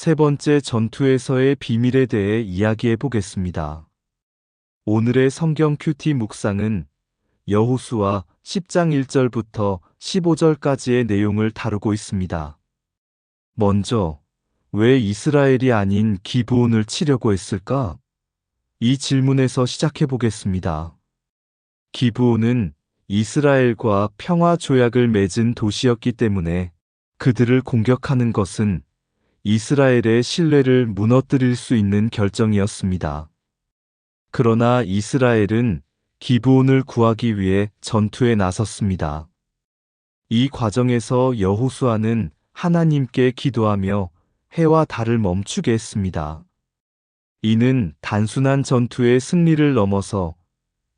세 번째 전투에서의 비밀에 대해 이야기해 보겠습니다. 오늘의 성경 큐티 묵상은 여호수아 10장 1절부터 15절까지의 내용을 다루고 있습니다. 먼저 왜 이스라엘이 아닌 기브온을 치려고 했을까? 이 질문에서 시작해 보겠습니다. 기브온은 이스라엘과 평화 조약을 맺은 도시였기 때문에 그들을 공격하는 것은 이스라엘의 신뢰를 무너뜨릴 수 있는 결정이었습니다. 그러나 이스라엘은 기브온을 구하기 위해 전투에 나섰습니다. 이 과정에서 여호수아는 하나님께 기도하며 해와 달을 멈추게 했습니다. 이는 단순한 전투의 승리를 넘어서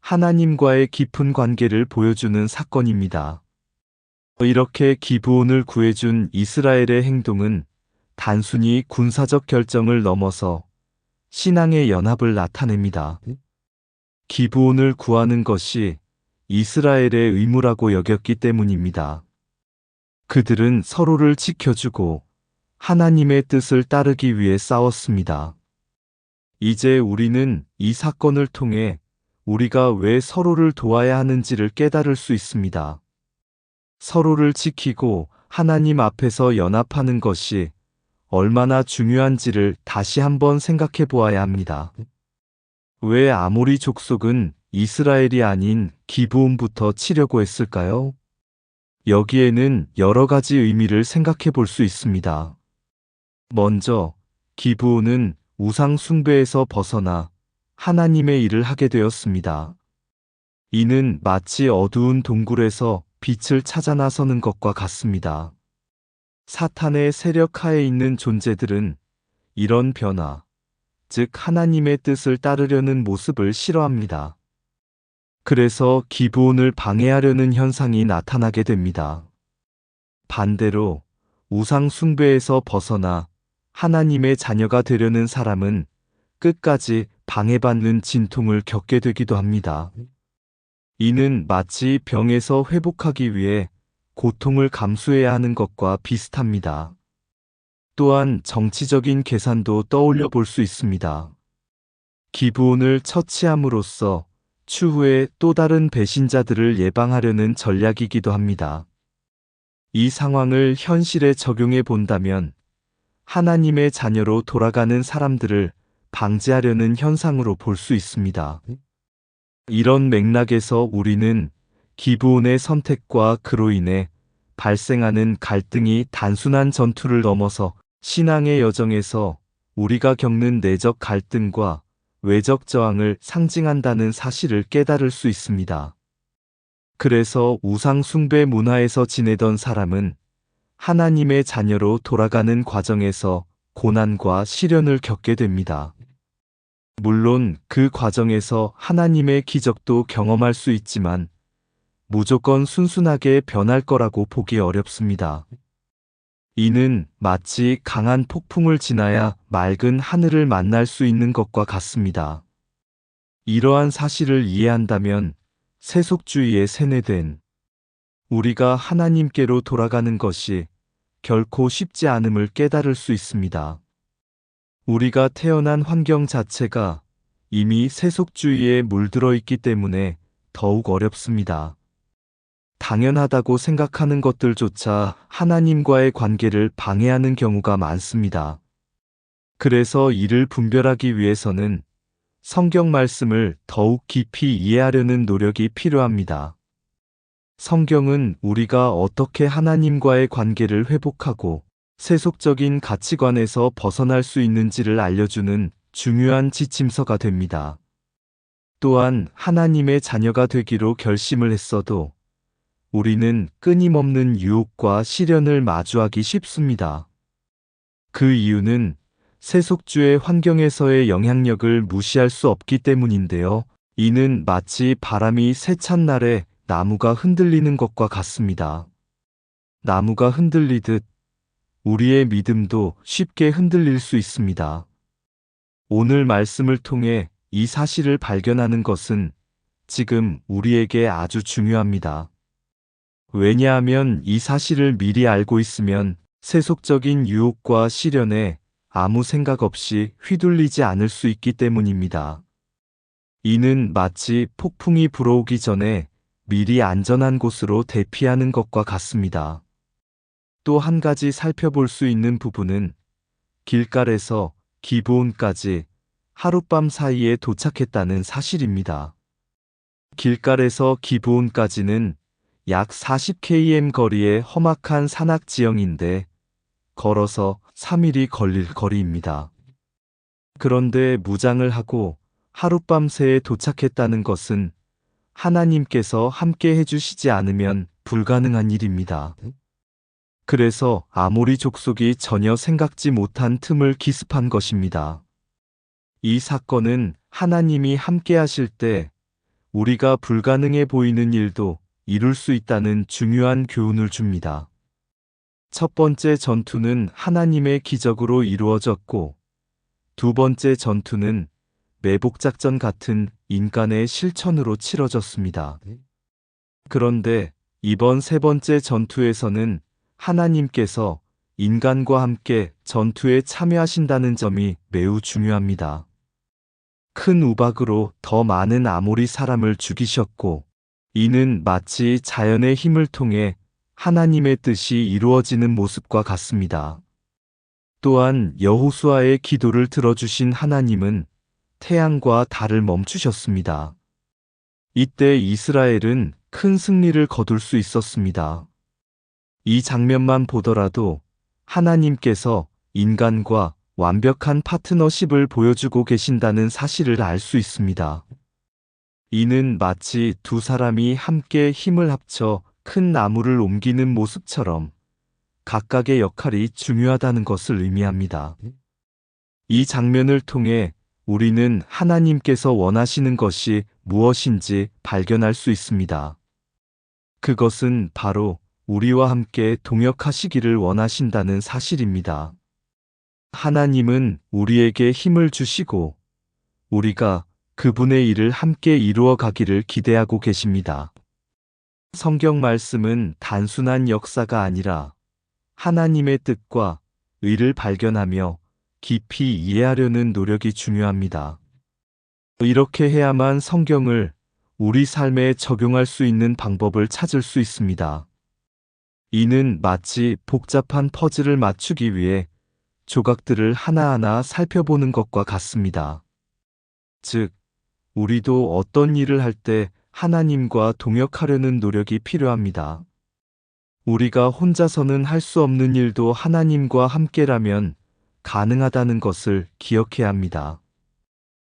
하나님과의 깊은 관계를 보여주는 사건입니다. 이렇게 기브온을 구해준 이스라엘의 행동은 단순히 군사적 결정을 넘어서 신앙의 연합을 나타냅니다. 기브온을 구하는 것이 이스라엘의 의무라고 여겼기 때문입니다. 그들은 서로를 지켜주고 하나님의 뜻을 따르기 위해 싸웠습니다. 이제 우리는 이 사건을 통해 우리가 왜 서로를 도와야 하는지를 깨달을 수 있습니다. 서로를 지키고 하나님 앞에서 연합하는 것이 얼마나 중요한지를 다시 한번 생각해 보아야 합니다. 왜 아모리 족속은 이스라엘이 아닌 기브온부터 치려고 했을까요? 여기에는 여러 가지 의미를 생각해 볼 수 있습니다. 먼저 기브온은 우상 숭배에서 벗어나 하나님의 일을 하게 되었습니다. 이는 마치 어두운 동굴에서 빛을 찾아 나서는 것과 같습니다. 사탄의 세력 하에 있는 존재들은 이런 변화, 즉 하나님의 뜻을 따르려는 모습을 싫어합니다. 그래서 기브온을 방해하려는 현상이 나타나게 됩니다. 반대로 우상 숭배에서 벗어나 하나님의 자녀가 되려는 사람은 끝까지 방해받는 진통을 겪게 되기도 합니다. 이는 마치 병에서 회복하기 위해 고통을 감수해야 하는 것과 비슷합니다. 또한 정치적인 계산도 떠올려 볼 수 있습니다. 기브온을 처치함으로써 추후에 또 다른 배신자들을 예방하려는 전략이기도 합니다. 이 상황을 현실에 적용해 본다면 하나님의 자녀로 돌아가는 사람들을 방지하려는 현상으로 볼 수 있습니다. 이런 맥락에서 우리는 기브온의 선택과 그로 인해 발생하는 갈등이 단순한 전투를 넘어서 신앙의 여정에서 우리가 겪는 내적 갈등과 외적 저항을 상징한다는 사실을 깨달을 수 있습니다. 그래서 우상숭배 문화에서 지내던 사람은 하나님의 자녀로 돌아가는 과정에서 고난과 시련을 겪게 됩니다. 물론 그 과정에서 하나님의 기적도 경험할 수 있지만 무조건 순순하게 변할 거라고 보기 어렵습니다. 이는 마치 강한 폭풍을 지나야 맑은 하늘을 만날 수 있는 것과 같습니다. 이러한 사실을 이해한다면 세속주의에 세뇌된 우리가 하나님께로 돌아가는 것이 결코 쉽지 않음을 깨달을 수 있습니다. 우리가 태어난 환경 자체가 이미 세속주의에 물들어 있기 때문에 더욱 어렵습니다. 당연하다고 생각하는 것들조차 하나님과의 관계를 방해하는 경우가 많습니다. 그래서 이를 분별하기 위해서는 성경 말씀을 더욱 깊이 이해하려는 노력이 필요합니다. 성경은 우리가 어떻게 하나님과의 관계를 회복하고 세속적인 가치관에서 벗어날 수 있는지를 알려주는 중요한 지침서가 됩니다. 또한 하나님의 자녀가 되기로 결심을 했어도 우리는 끊임없는 유혹과 시련을 마주하기 쉽습니다. 그 이유는 세속주의 환경에서의 영향력을 무시할 수 없기 때문인데요. 이는 마치 바람이 세찬 날에 나무가 흔들리는 것과 같습니다. 나무가 흔들리듯 우리의 믿음도 쉽게 흔들릴 수 있습니다. 오늘 말씀을 통해 이 사실을 발견하는 것은 지금 우리에게 아주 중요합니다. 왜냐하면 이 사실을 미리 알고 있으면 세속적인 유혹과 시련에 아무 생각 없이 휘둘리지 않을 수 있기 때문입니다. 이는 마치 폭풍이 불어오기 전에 미리 안전한 곳으로 대피하는 것과 같습니다. 또 한 가지 살펴볼 수 있는 부분은 길갈에서 기브온까지 하룻밤 사이에 도착했다는 사실입니다. 길갈에서 기브온까지는 약 40km 거리의 험악한 산악 지형인데 걸어서 3일이 걸릴 거리입니다. 그런데 무장을 하고 하룻밤 새에 도착했다는 것은 하나님께서 함께 해주시지 않으면 불가능한 일입니다. 그래서 아모리 족속이 전혀 생각지 못한 틈을 기습한 것입니다. 이 사건은 하나님이 함께 하실 때 우리가 불가능해 보이는 일도 이룰 수 있다는 중요한 교훈을 줍니다. 첫 번째 전투는 하나님의 기적으로 이루어졌고, 두 번째 전투는 매복작전 같은 인간의 실천으로 치러졌습니다. 그런데 이번 세 번째 전투에서는 하나님께서 인간과 함께 전투에 참여하신다는 점이 매우 중요합니다. 큰 우박으로 더 많은 아모리 사람을 죽이셨고, 이는 마치 자연의 힘을 통해 하나님의 뜻이 이루어지는 모습과 같습니다. 또한 여호수아의 기도를 들어주신 하나님은 태양과 달을 멈추셨습니다. 이때 이스라엘은 큰 승리를 거둘 수 있었습니다. 이 장면만 보더라도 하나님께서 인간과 완벽한 파트너십을 보여주고 계신다는 사실을 알 수 있습니다. 이는 마치 두 사람이 함께 힘을 합쳐 큰 나무를 옮기는 모습처럼 각각의 역할이 중요하다는 것을 의미합니다. 이 장면을 통해 우리는 하나님께서 원하시는 것이 무엇인지 발견할 수 있습니다. 그것은 바로 우리와 함께 동역하시기를 원하신다는 사실입니다. 하나님은 우리에게 힘을 주시고 우리가 그분의 일을 함께 이루어 가기를 기대하고 계십니다. 성경 말씀은 단순한 역사가 아니라 하나님의 뜻과 의를 발견하며 깊이 이해하려는 노력이 중요합니다. 이렇게 해야만 성경을 우리 삶에 적용할 수 있는 방법을 찾을 수 있습니다. 이는 마치 복잡한 퍼즐을 맞추기 위해 조각들을 하나하나 살펴보는 것과 같습니다. 즉, 우리도 어떤 일을 할 때 하나님과 동역하려는 노력이 필요합니다. 우리가 혼자서는 할 수 없는 일도 하나님과 함께라면 가능하다는 것을 기억해야 합니다.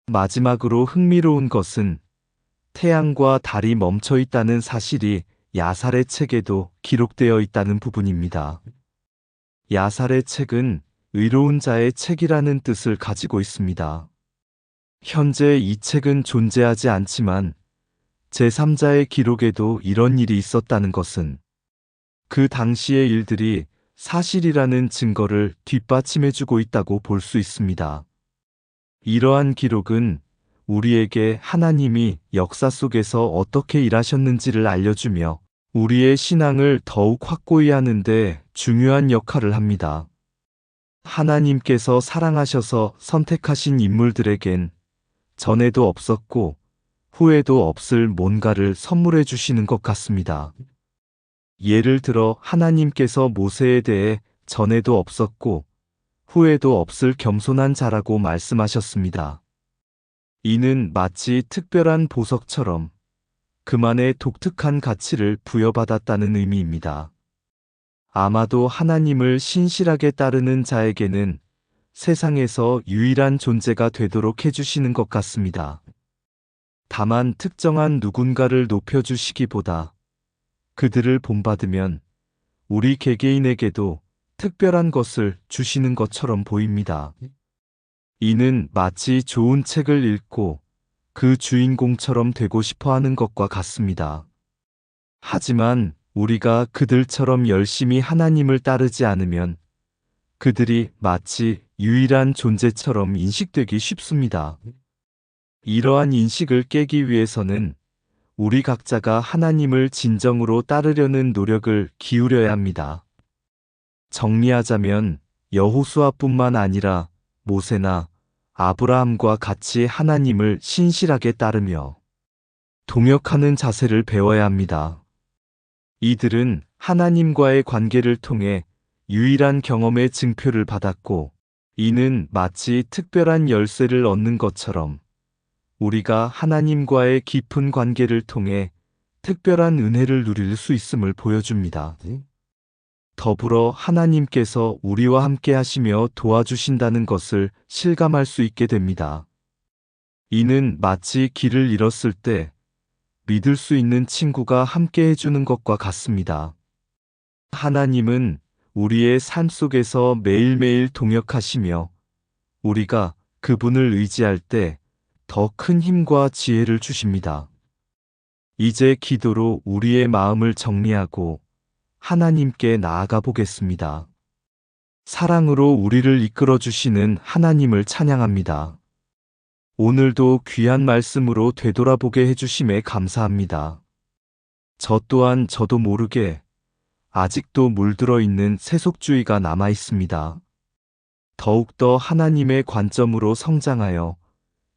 마지막으로 흥미로운 것은 태양과 달이 멈춰 있다는 사실이 야살의 책에도 기록되어 있다는 부분입니다. 야살의 책은 의로운 자의 책이라는 뜻을 가지고 있습니다. 현재 이 책은 존재하지 않지만 제3자의 기록에도 이런 일이 있었다는 것은 그 당시의 일들이 사실이라는 증거를 뒷받침해주고 있다고 볼 수 있습니다. 이러한 기록은 우리에게 하나님이 역사 속에서 어떻게 일하셨는지를 알려주며 우리의 신앙을 더욱 확고히 하는데 중요한 역할을 합니다. 하나님께서 사랑하셔서 선택하신 인물들에겐 전에도 없었고 후에도 없을 뭔가를 선물해 주시는 것 같습니다. 예를 들어 하나님께서 모세에 대해 전에도 없었고 후에도 없을 겸손한 자라고 말씀하셨습니다. 이는 마치 특별한 보석처럼 그만의 독특한 가치를 부여받았다는 의미입니다. 아마도 하나님을 신실하게 따르는 자에게는 세상에서 유일한 존재가 되도록 해주시는 것 같습니다. 다만 특정한 누군가를 높여주시기보다 그들을 본받으면 우리 개개인에게도 특별한 것을 주시는 것처럼 보입니다. 이는 마치 좋은 책을 읽고 그 주인공처럼 되고 싶어 하는 것과 같습니다. 하지만 우리가 그들처럼 열심히 하나님을 따르지 않으면 그들이 마치 유일한 존재처럼 인식되기 쉽습니다. 이러한 인식을 깨기 위해서는 우리 각자가 하나님을 진정으로 따르려는 노력을 기울여야 합니다. 정리하자면 여호수아뿐만 아니라 모세나 아브라함과 같이 하나님을 신실하게 따르며 동역하는 자세를 배워야 합니다. 이들은 하나님과의 관계를 통해 유일한 경험의 증표를 받았고, 이는 마치 특별한 열쇠를 얻는 것처럼 우리가 하나님과의 깊은 관계를 통해 특별한 은혜를 누릴 수 있음을 보여줍니다. 더불어 하나님께서 우리와 함께 하시며 도와주신다는 것을 실감할 수 있게 됩니다. 이는 마치 길을 잃었을 때 믿을 수 있는 친구가 함께 해주는 것과 같습니다. 하나님은 우리의 삶 속에서 매일매일 동역하시며 우리가 그분을 의지할 때 더 큰 힘과 지혜를 주십니다. 이제 기도로 우리의 마음을 정리하고 하나님께 나아가 보겠습니다. 사랑으로 우리를 이끌어 주시는 하나님을 찬양합니다. 오늘도 귀한 말씀으로 되돌아보게 해주심에 감사합니다. 저 또한 저도 모르게 아직도 물들어 있는 세속주의가 남아 있습니다. 더욱더 하나님의 관점으로 성장하여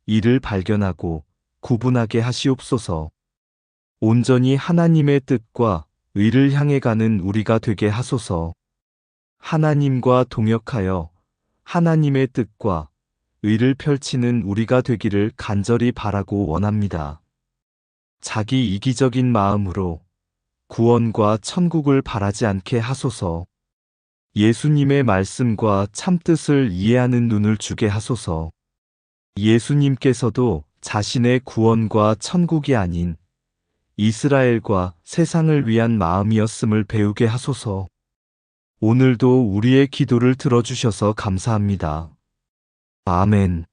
이를 발견하고 구분하게 하시옵소서. 온전히 하나님의 뜻과 의를 향해 가는 우리가 되게 하소서. 하나님과 동역하여 하나님의 뜻과 의를 펼치는 우리가 되기를 간절히 바라고 원합니다. 자기 이기적인 마음으로 구원과 천국을 바라지 않게 하소서. 예수님의 말씀과 참뜻을 이해하는 눈을 주게 하소서. 예수님께서도 자신의 구원과 천국이 아닌 이스라엘과 세상을 위한 마음이었음을 배우게 하소서. 오늘도 우리의 기도를 들어주셔서 감사합니다. 아멘.